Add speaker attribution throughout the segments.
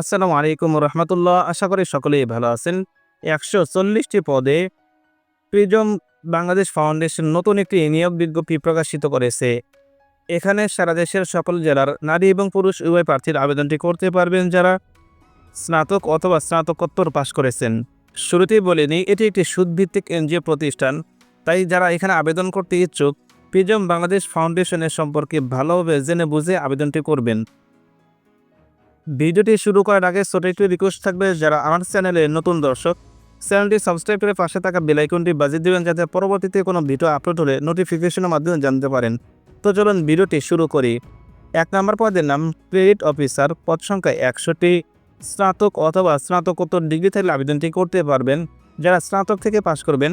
Speaker 1: আসসালামু আলাইকুম রহমতুল্লাহ। আশা করি সকলেই ভালো আছেন। একশো চল্লিশটি পদে প্রিজম বাংলাদেশ ফাউন্ডেশন নতুন একটি নিয়োগ বিজ্ঞপ্তি প্রকাশিত করেছে। এখানে সারা দেশের সকল জেলার নারী এবং পুরুষ উভয় প্রার্থীর আবেদনটি করতে পারবেন যারা স্নাতক অথবা স্নাতকোত্তর পাশ করেছেন। শুরুতেই বলিনি এটি একটি সুদভিত্তিক এনজিও প্রতিষ্ঠান, তাই যারা এখানে আবেদন করতে ইচ্ছুক, প্রিজম বাংলাদেশ ফাউন্ডেশনের সম্পর্কে ভালোভাবে জেনে বুঝে আবেদনটি করবেন। ভিডিওটি শুরু করার আগে ছোট একটি রিকোয়েস্ট থাকবে যারা আমার চ্যানেলে নতুন দর্শক। চ্যানেলটি সাবস্ক্রাইব করে পাশে থাকা বেলাইকনটি বাজিয়ে দেবেন যাতে পরবর্তীতে কোনো ভিডিও আপলোড হলে নোটিফিকেশনের মাধ্যমে জানতে পারেন। তো চলুন ভিডিওটি শুরু করি। এক নম্বর পদের নাম ক্রেডিট অফিসার পদ সংখ্যা একশোটি স্নাতক অথবা স্নাতকোত্তর ডিগ্রি থাকলে আবেদনটি করতে পারবেন। যারা স্নাতক থেকে পাশ করবেন,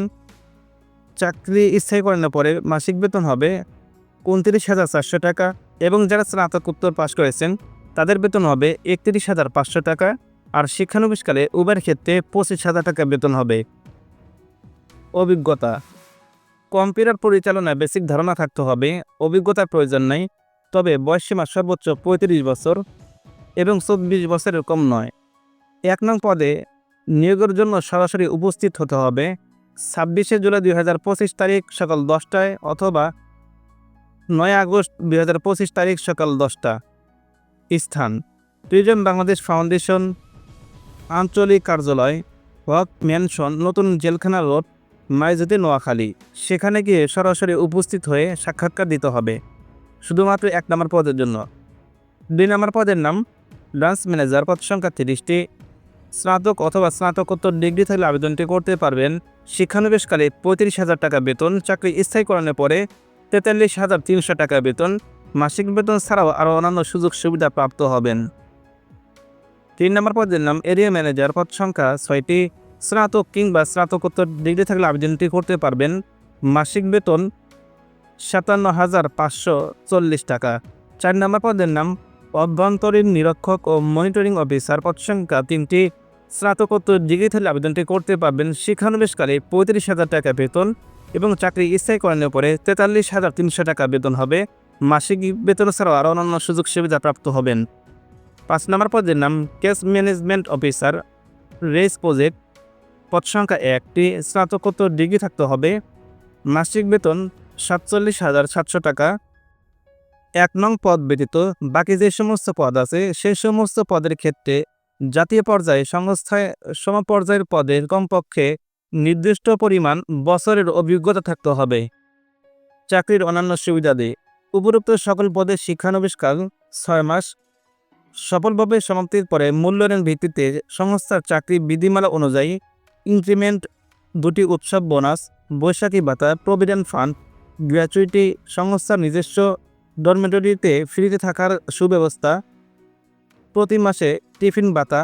Speaker 1: চাকরি স্থায়ীকরণের পরে মাসিক বেতন হবে উনত্রিশ হাজার চারশো টাকা। এবং যারা স্নাতকোত্তর পাশ করেছেন তাদের বেতন হবে একত্রিশ হাজার পাঁচশো টাকা আর শিক্ষানবিশকালে উভয়ের ক্ষেত্রে পঁচিশ হাজার টাকা বেতন হবে। অভিজ্ঞতা। কম্পিউটার পরিচালনায় বেসিক ধারণা থাকতে হবে, অভিজ্ঞতার প্রয়োজন নাই, তবে বয়সসীমা সর্বোচ্চ পঁয়ত্রিশ বছর এবং চব্বিশ বছরের কম নয়। এক নং পদে নিয়োগের জন্য সরাসরি উপস্থিত হতে হবে, ছাব্বিশে জুলাই দুই হাজার পঁচিশ তারিখ সকাল দশটায় অথবা নয় আগস্ট দুই হাজার পঁচিশ তারিখ সকাল দশটা। স্থান। প্রিজম বাংলাদেশ ফাউন্ডেশন আঞ্চলিক কার্যালয় ওয়াক ম্যানশন নতুন জেলখানা রোড মাইজতি নোয়াখালী। সেখানে গিয়ে সরাসরি উপস্থিত হয়ে সাক্ষাৎকার দিতে হবে। শুধুমাত্র এক নম্বর পদের জন্য। দুই নম্বর পদের নাম, ডান্স ম্যানেজার পদ সংখ্যা তিরিশটি। স্নাতক অথবা স্নাতকোত্তর ডিগ্রি থাকলে আবেদনটি করতে পারবেন। শিক্ষানবিশকালে পঁয়ত্রিশ হাজার টাকা বেতন, চাকরি স্থায়ীকরণের পরে তেতাল্লিশ হাজার তিনশো টাকা বেতন। মাসিক বেতন ছাড়াও আরও অন্যান্য সুযোগ সুবিধা প্রাপ্ত হবেন। তিন নম্বর পদের নাম এরিয়া ম্যানেজার পদ সংখ্যা ছয়টি। স্নাতক কিংবা স্নাতকোত্তর ডিগ্রি থাকলে আবেদনটি করতে পারবেন। মাসিক বেতন সাতান্ন হাজার পাঁচশো চল্লিশ টাকা। চার নম্বর পদের নাম অভ্যন্তরীণ নিরীক্ষক ও মনিটরিং অফিসার পদ সংখ্যা তিনটি। স্নাতকোত্তর ডিগ্রি থাকলে আবেদনটি করতে পারবেন শিক্ষানবিশকালে পঁয়ত্রিশ হাজার টাকা বেতন এবং চাকরি স্থায়ী স্থায়ীকরণের পরে তেতাল্লিশ হাজার তিনশো টাকা বেতন হবে। মাসিক বেতন ছাড়াও আরও অন্যান্য সুযোগ সুবিধা প্রাপ্ত হবেন। পাঁচ নম্বর পদের নাম ক্যাশ ম্যানেজমেন্ট অফিসার। রেস প্রজেক্ট। পদ সংখ্যা একটি স্নাতকোত্তর ডিগ্রি থাকতে হবে। মাসিক বেতন সাতচল্লিশ হাজার সাতশো টাকা। এক নং পদ ব্যতীত বাকি যে সমস্ত পদ আছে সেই সমস্ত পদের ক্ষেত্রে জাতীয় পর্যায়ে সংস্থায় সমপর্যায়ের পদের কমপক্ষে নির্দিষ্ট পরিমাণ বছরের অভিজ্ঞতা থাকতে হবে। চাকরির অন্যান্য সুবিধা সুবিধাদি উপরোক্ত সকল পদের শিক্ষানবিষ্কার ছয় মাস। সফলভাবে সমাপ্তির পরে মূল্যায়নের ভিত্তিতে সংস্থার চাকরি বিধিমালা অনুযায়ী ইনক্রিমেন্ট দুটি উৎসব বোনাস, বৈশাখী ভাতা, প্রভিডেন্ট ফান্ড, গ্র্যাচুইটি, সংস্থার নিজস্ব ডরমেটরিতে ফ্রিতে থাকার সুব্যবস্থা, প্রতি মাসে টিফিন ভাতা,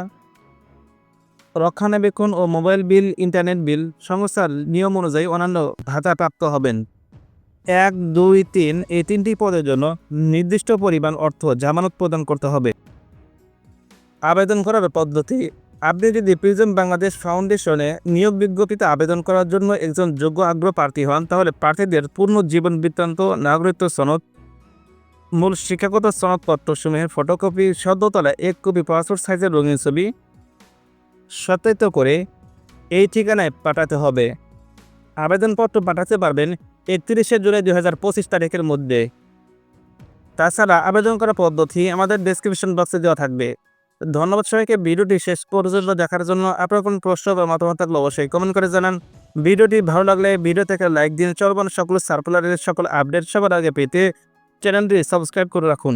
Speaker 1: রক্ষণাবেক্ষণ ও মোবাইল বিল, ইন্টারনেট বিল, সংস্থার নিয়ম অনুযায়ী অন্যান্য ভাতা প্রাপ্ত হবেন। এক, দুই, তিন, এই তিনটি পদের জন্য নির্দিষ্ট পরিমাণ অর্থ জামানত প্রদান করতে হবে। আবেদন করার পদ্ধতি, আপনি যদি প্রিজম বাংলাদেশ ফাউন্ডেশনে নিয়োগ বিজ্ঞপ্তিতে আবেদন করার জন্য একজন যোগ্য আগ্রহ প্রার্থী হন, তাহলে প্রার্থীদের পূর্ণ জীবন বৃত্তান্ত, নাগরিকত্ব সনদ, মূল শিক্ষাগত সনদপত্রসমূহের ফটোকপি, সদ্যতলা এক কপি পাসপোর্ট সাইজের রঙিন ছবি সত্যায়িত করে এই ঠিকানায় পাঠাতে হবে। আবেদনপত্র পাঠাতে পারবেন একত্রিশে জুলাই দুই হাজার পঁচিশ তারিখের মধ্যে। তাছাড়া আবেদন করার পদ্ধতি আমাদের ডিসক্রিপশন বক্সে দেওয়া থাকবে। ধন্যবাদ সবাইকে, ভিডিওটি শেষ পর্যন্ত দেখার জন্য আপনার কোনো প্রশ্ন বা মতামত থাকলে অবশ্যই কমেন্ট করে জানান। ভিডিওটি ভালো লাগলে ভিডিও থেকে লাইক দিন চলবেন সকল সার্কুলারের সকল আপডেট সবার আগে পেতে চ্যানেলটি সাবস্ক্রাইব করে রাখুন।